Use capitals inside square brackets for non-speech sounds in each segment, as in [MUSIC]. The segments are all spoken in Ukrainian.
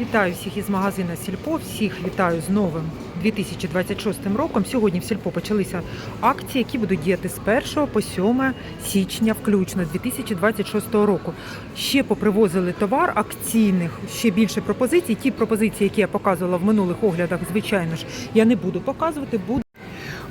Вітаю всіх із магазина Сільпо. Всіх вітаю з новим 2026 роком. Сьогодні в Сільпо почалися акції, які будуть діяти з 1 по 7 січня, включно 2026 року. Ще попривозили товар акційних, ще більше пропозицій. Ті пропозиції, які я показувала в минулих оглядах, звичайно ж, я не буду показувати. Буду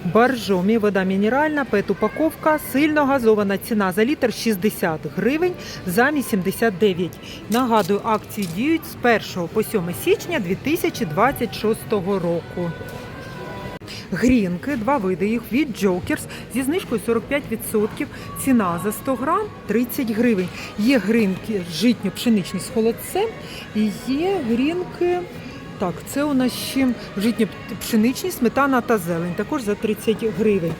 Боржомі, вода мінеральна, пет-упаковка, сильно газована ціна за літр 60 гривень замість 79. Нагадую, акції діють з 1 по 7 січня 2026 року. Грінки, два види їх від Jokers зі знижкою 45%. Ціна за 100 грам 30 гривень. Є грінки житньо-пшеничні з холодцем і є грінки так, це у нас ще житні пшеничні, сметана та зелень, також за 30 гривень.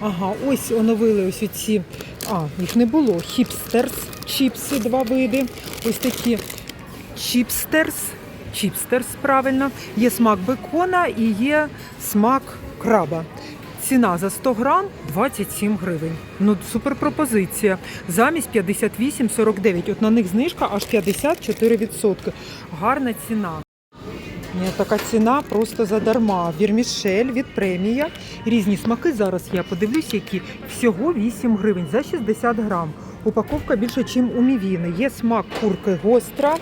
Ага, ось оновили ось ці, а, їх не було. Хіпстерс, чіпси, два види. Ось такі чіпстерс, чіпстерс, правильно. Є смак бекона і є смак краба. Ціна за 100 грам 27 гривень. Ну, супер пропозиція. Замість 58,49. От на них знижка аж 54%. Гарна ціна. Така ціна просто задарма. Вірмішель від премія. Різні смаки зараз я подивлюсь, які всього 8 гривень за 60 грам. Упаковка більше, ніж у мівіни. Є смак курки гостра,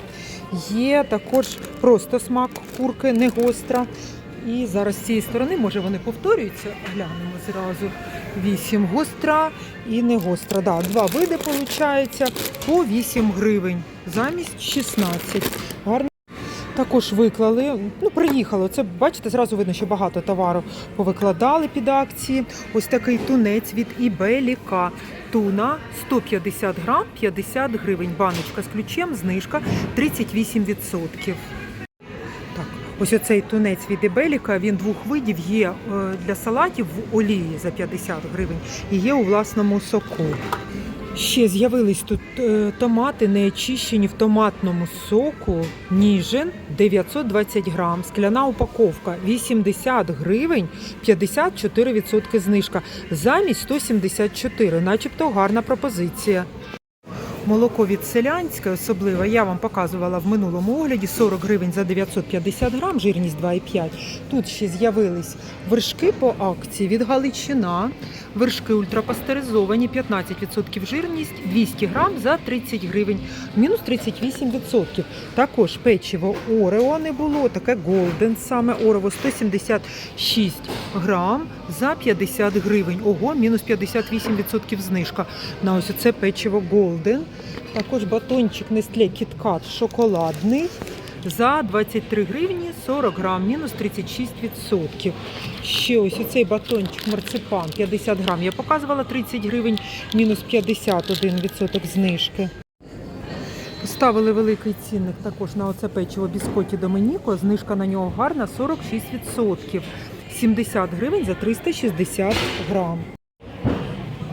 є також просто смак курки не гостра. І зараз з цієї сторони, може вони повторюються, глянемо зразу. 8 гостра і не гостра. Да, два види виходить по 8 гривень замість 16. Гарно. Також виклали, ну приїхало. Це бачите, зразу видно, що багато товару повикладали під акції. Ось такий тунець від Ібеліка. Туна 150 грам, 50 гривень. Баночка з ключем, знижка 38%. Так, ось оцей тунець від Ібеліка, він двох видів є е, для салатів в олії за 50 гривень і є у власному соку. Ще з'явились тут е, томати, не очищені в томатному соку. Ніжин 920 грам, скляна упаковка 80 гривень, 54% знижка. Замість 174, начебто гарна пропозиція. Молоко від селянське, особливе, я вам показувала в минулому огляді 40 гривень за 950 грам, жирність 2,5. Тут ще з'явились вершки по акції від Галичина. Вершки ультрапастеризовані, 15% жирність, 200 грам за 30 гривень, мінус 38%. Також печиво Орео не було, таке Голден саме Орео 176 грам за 50 гривень. Ого, мінус 58% знижка на ось це печиво Голден. Також батончик Nestle KitKat шоколадний за 23 гривні 40 грам, мінус 36%. Ще ось оцей батончик марципан 50 грам. Я показувала 30 гривень, мінус 51% знижки. Поставили великий цінник також на оце печиво біскоті Доменіко. Знижка на нього гарна 46%. 70 гривень за 360 грам.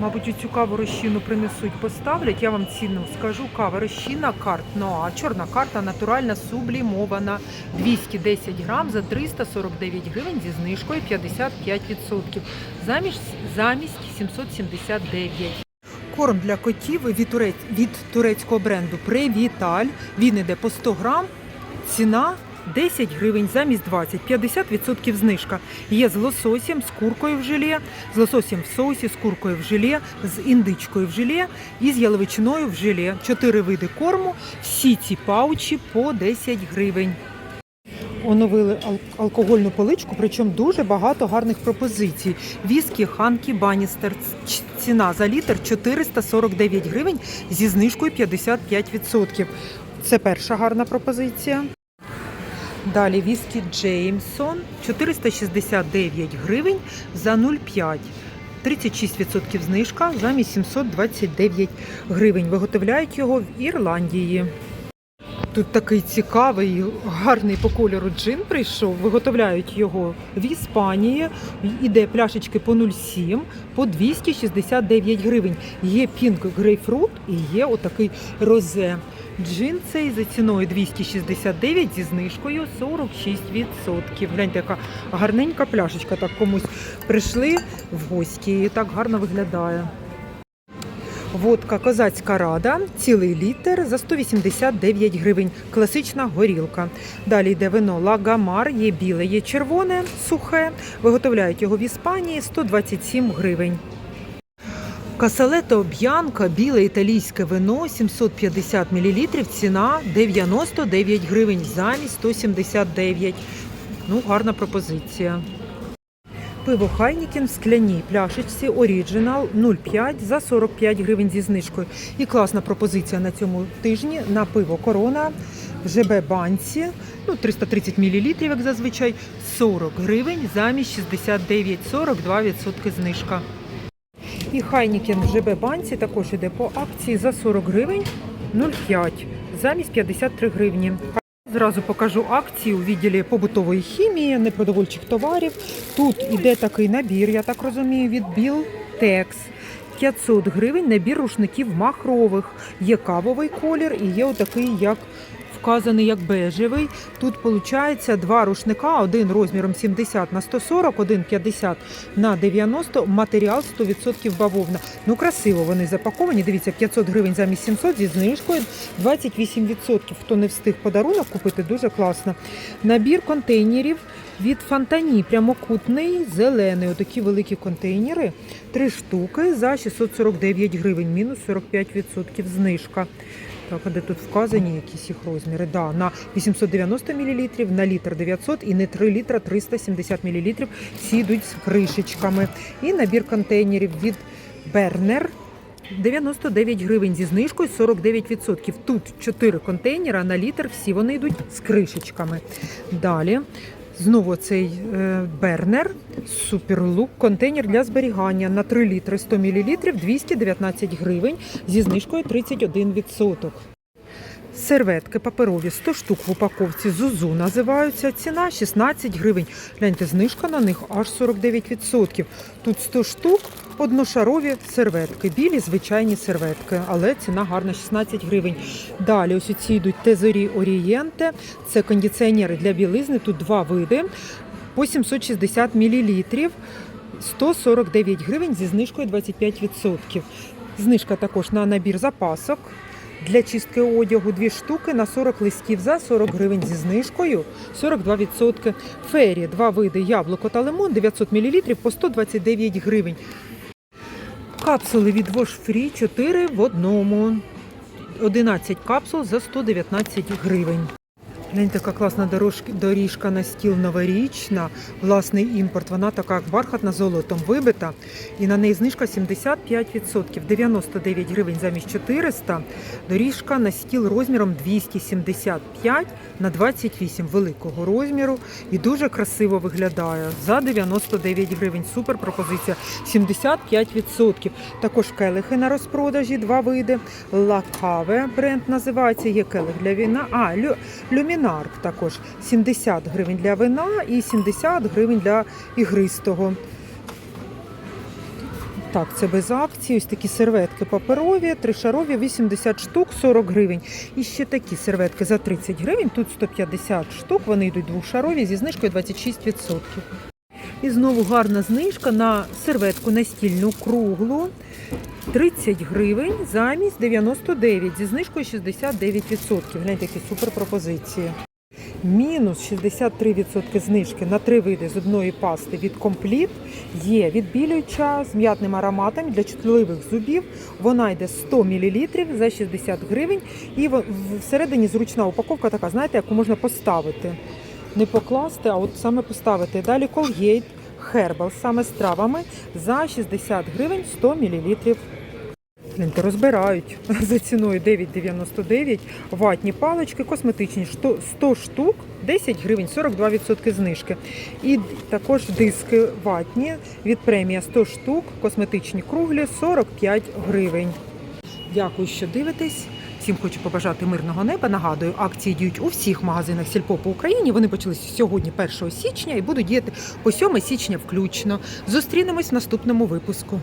Мабуть, цю каву розчину принесуть, поставлять. Я вам ціну скажу. Кава розчина карт. Ну а чорна карта натуральна сублімована. 210 грам за 349 гривень зі знижкою 55%. Замість, замість 779. Корм для котів від, турець, від турецького бренду Превіталь. Він іде по 100 грам. Ціна 10 гривень замість 20, 50% знижка. Є з лососем, з куркою в желе, з лососем в соусі, з куркою в желе, з індичкою в желе і з яловичиною в желе. Чотири види корму. Всі ці паучі по 10 гривень. Оновили ал- алкогольну поличку, причому дуже багато гарних пропозицій. Віскі, ханкі, баністер. Ціна за літр 449 гривень зі знижкою 55%. Це перша гарна пропозиція. Далі віскі Джеймсон 469 гривень за 0,5. 36% знижка замість 729 гривень. Виготовляють його в Ірландії. Тут такий цікавий, гарний по кольору джин прийшов. Виготовляють його в Іспанії. Іде пляшечки по 0,7, по 269 гривень. Є пінк грейпфрут і є отакий розе. Джин цей за ціною 269 зі знижкою 46%. Гляньте, яка гарненька пляшечка. Так комусь прийшли в гості і так гарно виглядає. Водка Козацька Рада, цілий літр за 189 гривень. Класична горілка. Далі йде вино Лагамар, є біле, є червоне, сухе. Виготовляють його в Іспанії 127 гривень. Касалето Б'янка, біле італійське вино, 750 мл, ціна 99 гривень, замість 179. Ну, гарна пропозиція. Пиво Хайнікін в скляній пляшечці Оріджинал 0,5 за 45 гривень зі знижкою. І класна пропозиція на цьому тижні на пиво Корона в ЖБ банці, ну 330 мл, як зазвичай, 40 гривень замість 69, 42% знижка. І Хайнікін в ЖБ банці також іде по акції за 40 гривень 0,5 замість 53 гривні. Зразу покажу акції у відділі побутової хімії, непродовольчих товарів. Тут іде такий набір, я так розумію, від Білтекс. 500 гривень набір рушників махрових. Є кавовий колір і є отакий, як вказаний як бежевий. Тут виходить два рушника, один розміром 70 на 140, один 50 на 90, матеріал 100% бавовна. Ну красиво вони запаковані. Дивіться, 500 гривень замість 700 зі знижкою 28%. Хто не встиг подарунок купити, дуже класно. Набір контейнерів від Фонтані, прямокутний, зелений. Отакі великі контейнери. Три штуки за 649 гривень, мінус 45% знижка. Так, а де тут вказані якісь їх розміри? Да, на 890 мл, на літр 900 і не 3 літра 370 мл. Всі йдуть з кришечками. І набір контейнерів від Бернер. 99 гривень зі знижкою 49%. Тут 4 контейнера на літр, всі вони йдуть з кришечками. Далі знову цей е, Бернер Суперлук, контейнер для зберігання на 3 літри 100 мл 219 гривень зі знижкою 31%. Серветки паперові 100 штук в упаковці Зузу називаються. Ціна 16 гривень. Гляньте, знижка на них аж 49%. Тут 100 штук, одношарові серветки, білі звичайні серветки, але ціна гарна 16 гривень. Далі ось ці йдуть тезорі Орієнте. Це кондиціонери для білизни. Тут два види по 760 мл. 149 гривень зі знижкою 25%. Знижка також на набір запасок. Для чистки одягу дві штуки на 40 листів за 40 гривень зі знижкою 42%. Фері два види яблуко та лимон 900 мл по 129 гривень. Капсули від Wash Free 4 в одному. 11 капсул за 119 гривень. Яка класна доріжка на стіл новорічна, власний імпорт. Вона така як бархатна золотом вибита. І на неї знижка 75%, 99 гривень замість 400. Доріжка на стіл розміром 275 на 28 великого розміру. І дуже красиво виглядає. За 99 гривень. Супер пропозиція. 75%. Також келихи на розпродажі, два види. Лакаве бренд називається. Є келих для вина. А, лю, люмінарк також 70 гривень для вина і 70 гривень для ігристого. Так, це без акції. Ось такі серветки паперові, тришарові, 80 штук, 40 гривень. І ще такі серветки за 30 гривень. Тут 150 штук, вони йдуть двошарові зі знижкою 26%. І знову гарна знижка на серветку настільну круглу. 30 гривень замість 99 зі знижкою 69%. Гляньте, які супер пропозиції. Мінус 63% знижки на три види зубної пасти від Компліт є відбілююча з м'ятним ароматом для чутливих зубів. Вона йде 100 мл за 60 гривень. І всередині зручна упаковка така, знаєте, яку можна поставити. Не покласти, а от саме поставити. Далі Colgate Herbal саме з травами за 60 гривень 100 мл. Гляньте, розбирають [LAUGHS] за ціною 9,99 ватні палички, косметичні 100 штук, 10 гривень, 42% знижки. І також диски ватні від премія 100 штук, косметичні круглі 45 гривень. Дякую, що дивитесь. Всім хочу побажати мирного неба. Нагадую, акції діють у всіх магазинах Сільпо по Україні. Вони почалися сьогодні, 1 січня, і будуть діяти по 7 січня включно. Зустрінемось в наступному випуску.